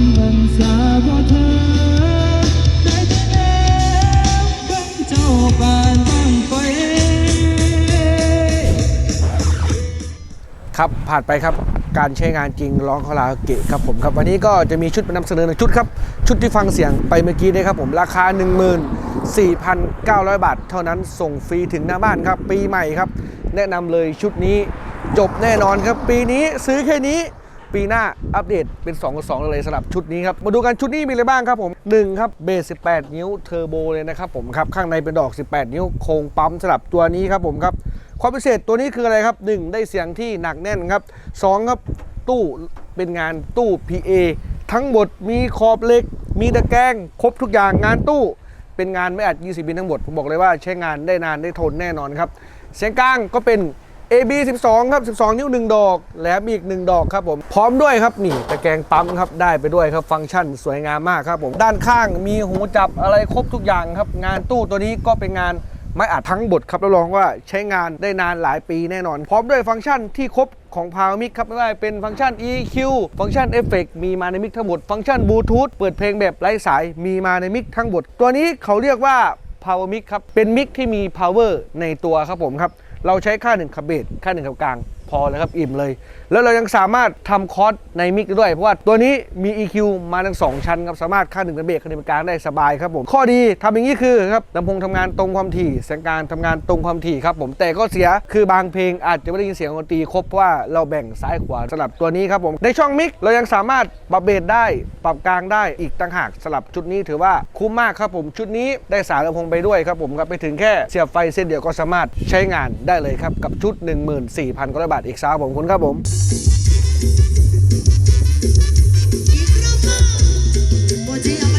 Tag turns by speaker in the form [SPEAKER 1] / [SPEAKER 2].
[SPEAKER 1] อยู่ตามบังสาบ่เธอ ได้แต่แนวเบิ่งเจ้าปานตั้งไฟ
[SPEAKER 2] ครับผ่านไปครับการใช้งานจริงร้องคาราโอเกะครับผมครับวันนี้ก็จะมีชุดมานำเสนอหนึ่งชุดครับ ชุดที่ฟังเสียงไปเมื่อกี้นี้ครับผมราคา 14,900 บาท เท่านั้นส่งฟรีถึงหน้าบ้านครับ ปีใหม่ครับ แนะนำเลยชุดนี้จบแน่นอนครับ ปีนี้ซื้อแค่นี้ ปีหน้าอัปเดตเป็น2กับ2เลยสำหรับชุดนี้ครับ มาดูกันชุดนี้มีอะไรบ้างครับผม1ครับเบส18 นิ้วเทอร์โบเลยนะครับผมครับข้างในเป็นดอก 18 นิ้วโครงปั๊มสำหรับตัวนี้ครับผมครับความพิเศษตัวนี้คืออะไรครับ 1 ได้เสียงที่หนักแน่นครับ2ครับตู้เป็นงานตู้ PA ทั้งหมดมีขอบเหล็ก มีตะแกรงครบทุกอย่างงานตู้ เป็นงานไม่อัด 20บินทั้งหมด ผมบอกเลยว่าใช้งานได้นานได้ทนแน่นอนครับ เสียงกลางก็เป็น AB 12 ครับ 12 นิ้ว 1 ดอกแหลมอีก 1 ดอกครับผม พร้อมด้วยครับ นี่ตะแกรงปั๊มครับ ได้ไปด้วยครับ ฟังก์ชันสวยงามมากครับผม ด้านข้างมีหูจับอะไรครบทุกอย่างครับ งานตู้ตัวนี้ก็เป็นงานไม่อัดทั้งบทครับรับรองว่าใช้งานได้นานหลายปีแน่นอน พร้อมด้วยฟังก์ชันที่ครบของ p o w e r Mic ครับไม่ว่าเป็นฟังก์ชัน EQ ฟังก์ชัน Effect มีมาในมิกทั้งหมด ฟังก์ชันบลูทูธเปิดเพลงแบบไร้สายมีมาในมิกทั้งหมด ตัวนี้เขาเรียกว่า power mic ครับ เป็นมิกที่มี power ในตัวครับผมครับ เราใช้ค่าหนึ่งขับเบสค่าหนึ่งขับกลาง พอเลยครับ อิ่มเลย แล้วเรายังสามารถทำคอร์สในมิกด้ด้วย เพราะว่าตัวนี้มี EQ มาทั้งสองชั้นครับ สามารถค่าหนึ่งขับเบสค่าหนึ่งขับกลางได้สบายครับผม ข้อดีทำอย่างนี้คือครับลำโพงทำงานตรงความถี่เสียงกางทำงานตรงความถี่ครับผมแต่ก็เสียคือบางเพลงอาจจะไม่ได้ยินเสียงดนตรีครบเพราะว่าเราแบ่งซ้ายขวาสลับตัวนี้ครับผมในช่องมิกเรายังสามารถปรับเบสได้ปรับกลางได้อีกต่างหากสลับชุดนี้ถือว่าคุ้มมากครับผมชุดนี้ได้สายลำโพงไปด้วยครับผมครับไปถึงแค่เสียบไฟเส้นเดียวก็สามารถใช้งานได้เลยครับกับชุด 14,000กว่าบาทอีกสาวผมคุณครับผม
[SPEAKER 3] Bom dia,